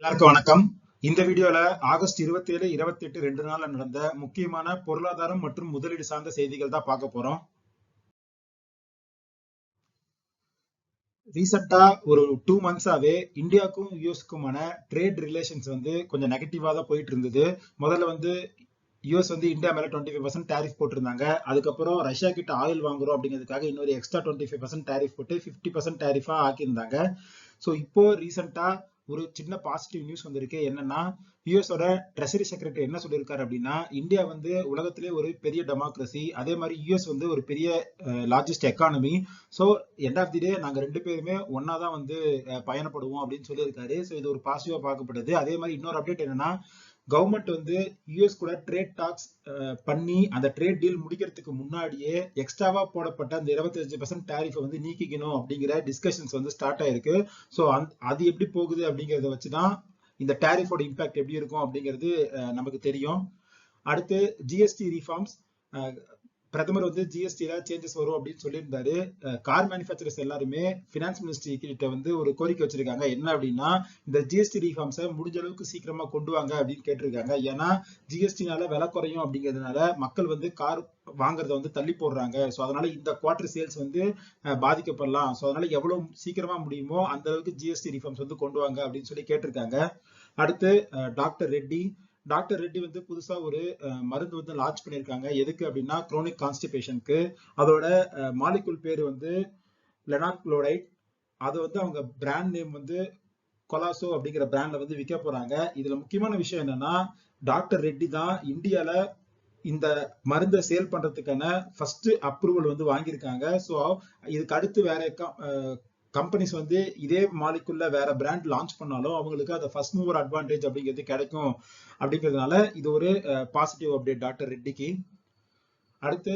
எல்லாருக்கும் வணக்கம். இந்த வீடியோல ஆகஸ்ட் இருபத்தி ஏழு இருபத்தி எட்டு ரெண்டு நாள்ல நடந்த முக்கியமான பொருளாதாரம் மற்றும் முதலீடு சார்ந்த செய்திகள் தான் பார்க்க போறோம். ரீசெண்டா ஒரு டூ மந்த்ஸாவே இந்தியாவுக்கும் யூஎஸ்க்குமான ட்ரேட் ரிலேஷன்ஸ் வந்து கொஞ்சம் நெகட்டிவா தான் போயிட்டு இருந்தது. முதல்ல வந்து யூஎஸ் வந்து இந்தியா மேல டுவெண்ட்டி ஃபைவ் பர்சன்ட் டேரிஃப் போட்டிருந்தாங்க. அதுக்கப்புறம் ரஷ்யா கிட்ட ஆயில் வாங்குறோம் அப்படிங்கிறதுக்காக இன்னொரு extra twenty five percent tariff போட்டு ஃபிஃப்டி பர்சன்ட் டேரிஃபா ஆக்கியிருந்தாங்க. ஸோ இப்போ ரீசெண்டா ஒரு சின்ன பாசிட்டிவ் நியூஸ் வந்திருக்கு. என்னன்னா யூஎஸோட ட்ரெஷரி செக்ரட்டரி என்ன சொல்லியிருக்காரு அப்படின்னா இந்தியா வந்து உலகத்திலே ஒரு பெரிய டெமோக்ரஸி அதே மாதிரி யூஎஸ் வந்து ஒரு பெரிய largest economy so end of the day நாங்கள் ரெண்டு பேருமே ஒன்னா தான் வந்து பயணப்படுவோம் அப்படின்னு சொல்லியிருக்காரு. ஸோ இது ஒரு பாசிட்டிவாக பார்க்கப்படுது. அதே மாதிரி இன்னொரு அப்டேட் என்னன்னா கவர்மெண்ட் வந்து யூஎஸ் கூட ட்ரேட் டாக்ஸ் பண்ணி அந்த ட்ரேட் டீல் முடிக்கிறதுக்கு முன்னாடியே எக்ஸ்ட்ராவா போடப்பட்ட அந்த இருபத்தஞ்சு பர்சன்ட் டேரிஃபை வந்து நீக்கிக்கணும் அப்படிங்கிற டிஸ்கஷன்ஸ் வந்து ஸ்டார்ட் ஆயிருக்கு. ஸோ அந் அது எப்படி போகுது அப்படிங்கிறத வச்சுதான் இந்த டேரிஃபோட இம்பாக்ட் எப்படி இருக்கும் அப்படிங்கிறது நமக்கு தெரியும். அடுத்து ஜிஎஸ்டி ரீஃபார்ம்ஸ் பிரதமர் வந்து ஜிஎஸ்டியில சேஞ்சஸ் வரும் அப்படின்னு சொல்லியிருந்தாரு. கார் மேனுஃபேக்சரர்ஸ் எல்லாருமே பினான்ஸ் மினிஸ்ட்ரி கிட்ட வந்து ஒரு கோரிக்கை வச்சிருக்காங்க. என்ன அப்படின்னா இந்த ஜிஎஸ்டி ரீஃபார்ம்ஸை முடிஞ்ச அளவுக்கு சீக்கிரமா கொண்டு வாங்க அப்படின்னு கேட்டிருக்காங்க. ஏன்னா ஜிஎஸ்டினால விலை குறையும் அப்படிங்கிறதுனால மக்கள் வந்து கார் வாங்குறத வந்து தள்ளி போடுறாங்க. ஸோ அதனால இந்த குவார்டர் சேல்ஸ் வந்து பாதிக்கப்படலாம். ஸோ அதனால எவ்வளவு சீக்கிரமா முடியுமோ அந்த அளவுக்கு ஜிஎஸ்டி ரீஃபார்ம்ஸ் வந்து கொண்டு வாங்க அப்படின்னு சொல்லி கேட்டிருக்காங்க. அடுத்து டாக்டர் ரெட்டி டாக்டர் ரெட்டி வந்து புதுசா ஒரு மருந்து வந்து லான்ச் பண்ணியிருக்காங்க. எதுக்கு அப்படின்னா குரோனிக் கான்ஸ்டிபேஷனுக்கு அதோட மாலிகுல் பேர் வந்து லெனாக்ளோரைட் அதை வந்து அவங்க பிராண்ட் நேம் வந்து கொலாசோ அப்படிங்கிற பிராண்ட்ல வந்து விற்க போறாங்க. இதுல முக்கியமான விஷயம் என்னன்னா டாக்டர் ரெட்டி தான் இந்தியால இந்த மருந்தை சேல் பண்றதுக்கான ஃபர்ஸ்ட் அப்ரூவல் வந்து வாங்கியிருக்காங்க. ஸோ இதுக்கு அடுத்து வேற கம்பெனிஸ் வந்து இதே மாலிக்குள்ள வேற பிராண்ட் லான்ச் பண்ணாலும் அவங்களுக்கு அந்த ஃபர்ஸ்ட் மூவர் அட்வான்டேஜ் அப்படிங்கிறது கிடைக்கும் அப்படிங்கிறதுனால இது ஒரு பாசிட்டிவ் அப்டேட் டாக்டர் ரெட்டிக்கு. அடுத்து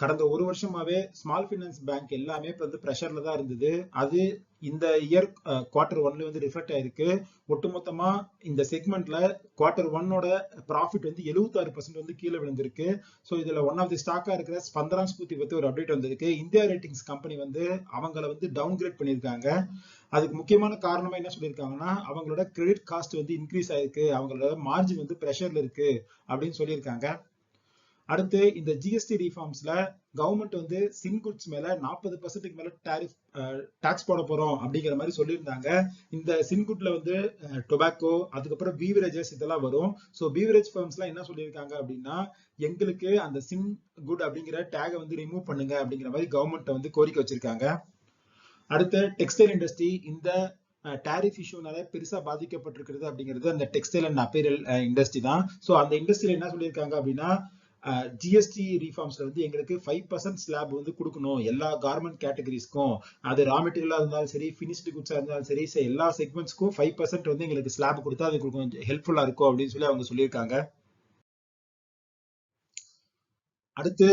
கடந்த ஒரு வருஷமாவே ஸ்மால் ஃபைனான்ஸ் பேங்க் எல்லாமே இப்போ வந்து ப்ரெஷர்ல தான் இருந்தது. அது இந்த இயர் குவார்டர் ஒன்ல வந்து ரிஃப்ளெக்ட் ஆயிருக்கு. ஒட்டுமொத்தமா இந்த செக்மெண்ட்ல குவார்டர் ஒன்னோட ப்ராஃபிட் வந்து 76% பர்சன்ட் வந்து கீழே விழுந்திருக்கு. ஸோ இதுல ஒன் ஆஃப் தி ஸ்டாக்கா இருக்கிற ஸ்பந்தரான் ஸ்பூத்தி பத்தி ஒரு அப்டேட் வந்திருக்கு. இந்தியா ரேட்டிங்ஸ் கம்பெனி வந்து அவங்கள வந்து டவுன் கிரேட் பண்ணியிருக்காங்க. அதுக்கு முக்கியமான காரணமா என்ன சொல்லியிருக்காங்கன்னா அவங்களோட கிரெடிட் காஸ்ட் வந்து இன்க்ரீஸ் ஆயிருக்கு. அவங்களோட மார்ஜின் வந்து ப்ரெஷர்ல இருக்கு அப்படின்னு சொல்லியிருக்காங்க. அடுத்து இந்த ஜிஎஸ்டி ரீஃபார்ம்ஸ்ல கவர்மெண்ட் வந்து சின் குட்ஸ் மேல நாற்பது பர்சன்ட்டுக்கு மேல டாரிஃப் டாக்ஸ் போட போறோம் அப்படிங்கிற மாதிரி சொல்லியிருந்தாங்க. இந்த சின்குட்ல வந்து டொபாக்கோ அதுக்கப்புறம் பீவரேஜஸ் இதெல்லாம் வரும். ஸோ பீவரேஜ் எல்லாம் என்ன சொல்லியிருக்காங்க அப்படின்னா எங்களுக்கு அந்த சின் குட் அப்படிங்கிற டேகை வந்து ரிமூவ் பண்ணுங்க அப்படிங்கிற மாதிரி கவர்மெண்ட் வந்து கோரிக்கை வச்சிருக்காங்க. அடுத்து டெக்ஸ்டைல் இண்டஸ்ட்ரி இந்த டாரிஃப் இஷ்யூனால பெருசா பாதிக்கப்பட்டிருக்கிறது அப்படிங்கிறது அந்த டெக்ஸ்டைல் அண்ட் அப்பேரல் இண்டஸ்ட்ரி தான். ஸோ அந்த இண்டஸ்ட்ரியில என்ன சொல்லியிருக்காங்க அப்படின்னா ஜிஎஸ்டி ரீஃபார்ம்ஸ்ல வந்து எங்களுக்கு ஃபைவ் பர்சன்ட் ஸ்லாப் வந்து கொடுக்கணும். எல்லா கார்மெண்ட் கேட்டகரிஸ்க்கும் அது ரா மெட்டீரியலா இருந்தாலும் சரி ஃபினிஷ்டு குட்ஸா இருந்தாலும் சரி எல்லா செக்மெண்ட்ஸ்க்கும் ஃபைவ் பர்சன்ட் வந்து எங்களுக்கு ஸ்லாப் கொடுத்தா அது கொஞ்சம் ஹெல்ப்ஃபுல்லா இருக்கும் அப்படின்னு சொல்லி அவங்க சொல்லியிருக்காங்க. அடுத்து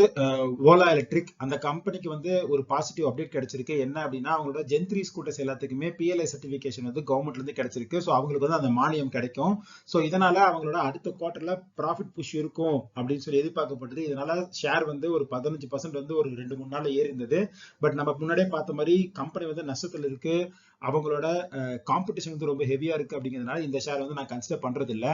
ஓலா எலக்ட்ரிக் அந்த கம்பெனிக்கு வந்து ஒரு பாசிட்டிவ் அப்டேட் கிடைச்சிருக்கு. என்ன அப்படின்னா அவங்களோட ஜென்த்ரி ஸ்கூட்டர்ஸ் எல்லாத்துக்குமே பிஎல்ஐ சர்டிஃபிகேஷன் வந்து கவர்மெண்ட்ல இருந்து கிடைச்சிருக்கு. ஸோ அவங்களுக்கு வந்து அந்த மானியம் கிடைக்கும். ஸோ இதனால அவங்களோட அடுத்த குவார்டர்ல ப்ராஃபிட் புஷ் இருக்கும் அப்படின்னு சொல்லி எதிர்பார்க்கப்பட்டது. இதனால ஷேர் வந்து ஒரு பதினஞ்சு பர்சன்ட் வந்து ஒரு ரெண்டு மூணு நாள் ஏறி இருந்தது பட் நம்ம முன்னாடியே பார்த்த மாதிரி கம்பெனி வந்து நஷ்டத்தில் இருக்கு. அவங்களோட காம்படிஷன் வந்து ரொம்ப ஹெவியா இருக்கு அப்படிங்கிறதுனால இந்த ஷேர் வந்து நான் கன்சிடர் பண்றது இல்லை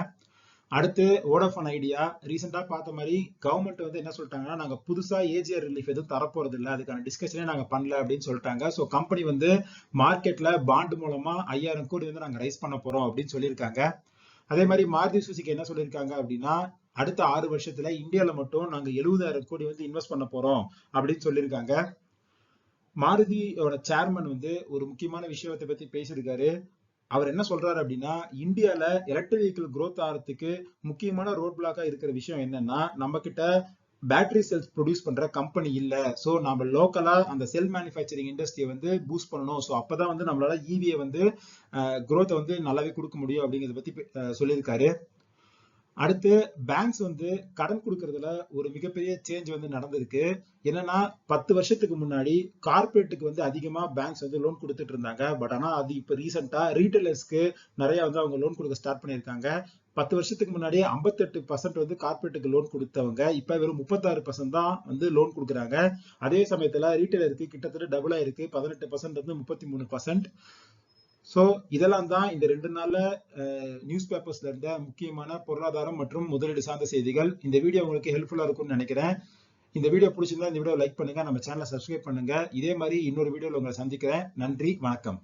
அடுத்து வோடாஃபோன் ஐடியா ரீசெண்டாக பார்த்த மாதிரி கவர்மெண்ட் வந்து என்ன சொல்லிட்டாங்கன்னா நாங்கள் புதுசாக ஏஜிஆர் ரிலீஃப் எதுவும் தரப்போறது இல்லை அதுக்கான டிஸ்கஷனே நாங்கள் பண்ணல அப்படின்னு சொல்லிட்டாங்க. ஸோ கம்பெனி வந்து மார்க்கெட்டில் பாண்டு மூலமாக ஐயாயிரம் கோடி வந்து நாங்கள் ரைஸ் பண்ண போகிறோம் அப்படின்னு சொல்லியிருக்காங்க. அதே மாதிரி மாருதி சுசுகி என்ன சொல்லியிருக்காங்க அப்படின்னா அடுத்த ஆறு வருஷத்துல இந்தியாவில் மட்டும் நாங்கள் எழுபதாயிரம் கோடி வந்து இன்வெஸ்ட் பண்ண போகிறோம் அப்படின்னு சொல்லியிருக்காங்க. மாருதியோட சேர்மன் வந்து ஒரு முக்கியமான விஷயத்தை பத்தி பேசியிருக்காரு. அவர் என்ன சொல்றாரு அப்படின்னா இந்தியால எலக்ட்ரிக் வெஹிக்கிள் growth ஆகிறதுக்கு முக்கியமான ரோட் பிளாக்கா இருக்கிற விஷயம் என்னன்னா நம்ம கிட்ட பேட்டரி செல்ஸ் ப்ரொடியூஸ் பண்ற கம்பெனி இல்ல. சோ நம்ம லோக்கலா அந்த செல் மேனுஃபேக்சரிங் இண்டஸ்ட்ரியை வந்து பூஸ்ட் பண்ணணும். சோ அப்பதான் வந்து நம்மளால ஈவியை வந்து க்ரோத்தை வந்து நல்லாவே கொடுக்க முடியும் அப்படிங்கறத பத்தி சொல்லியிருக்காரு. அடுத்து பேங்க்ஸ் வந்து கடன் கொடுக்கறதுல ஒரு மிகப்பெரிய சேஞ்ச் வந்து நடந்திருக்கு. என்னன்னா பத்து வருஷத்துக்கு முன்னாடி கார்பரேட்டுக்கு வந்து அதிகமா பேங்க்ஸ் வந்து லோன் கொடுத்துட்டு இருந்தாங்க. பட் ஆனா அது இப்ப ரீசெண்டா ரீட்டைலர்ஸ்க்கு நிறைய வந்து அவங்க லோன் கொடுக்க ஸ்டார்ட் பண்ணியிருக்காங்க. பத்து வருஷத்துக்கு முன்னாடி ஐம்பத்தெட்டு பர்சன்ட் வந்து கார்பரேட்டுக்கு லோன் கொடுத்தவங்க இப்ப வெறும் முப்பத்தாறு பர்சன்ட் தான் வந்து லோன் கொடுக்குறாங்க. அதே சமயத்துல ரீட்டைலருக்கு கிட்டத்தட்ட டபுள் ஆயிருக்கு. பதினெட்டு பர்சன்ட் வந்து முப்பத்தி மூணு பர்சன்ட் சோ இதெல்லாம் தான் இந்த ரெண்டு நாள்ல நியூஸ் பேப்பர்ஸ்ல இருந்த முக்கியமான பொருளாதாரம் மற்றும் முதலீடு சார்ந்த செய்திகள். இந்த வீடியோ உங்களுக்கு ஹெல்ப்ஃபுல்லா இருக்கும்னு நினைக்கிறேன். இந்த வீடியோ பிடிச்சிருந்தா இந்த வீடியோ லைக் பண்ணுங்க. நம்ம சேனலை சப்ஸ்கிரைப் பண்ணுங்க. இதே மாதிரி இன்னொரு வீடியோவில் உங்களை சந்திக்கிறேன். நன்றி வணக்கம்.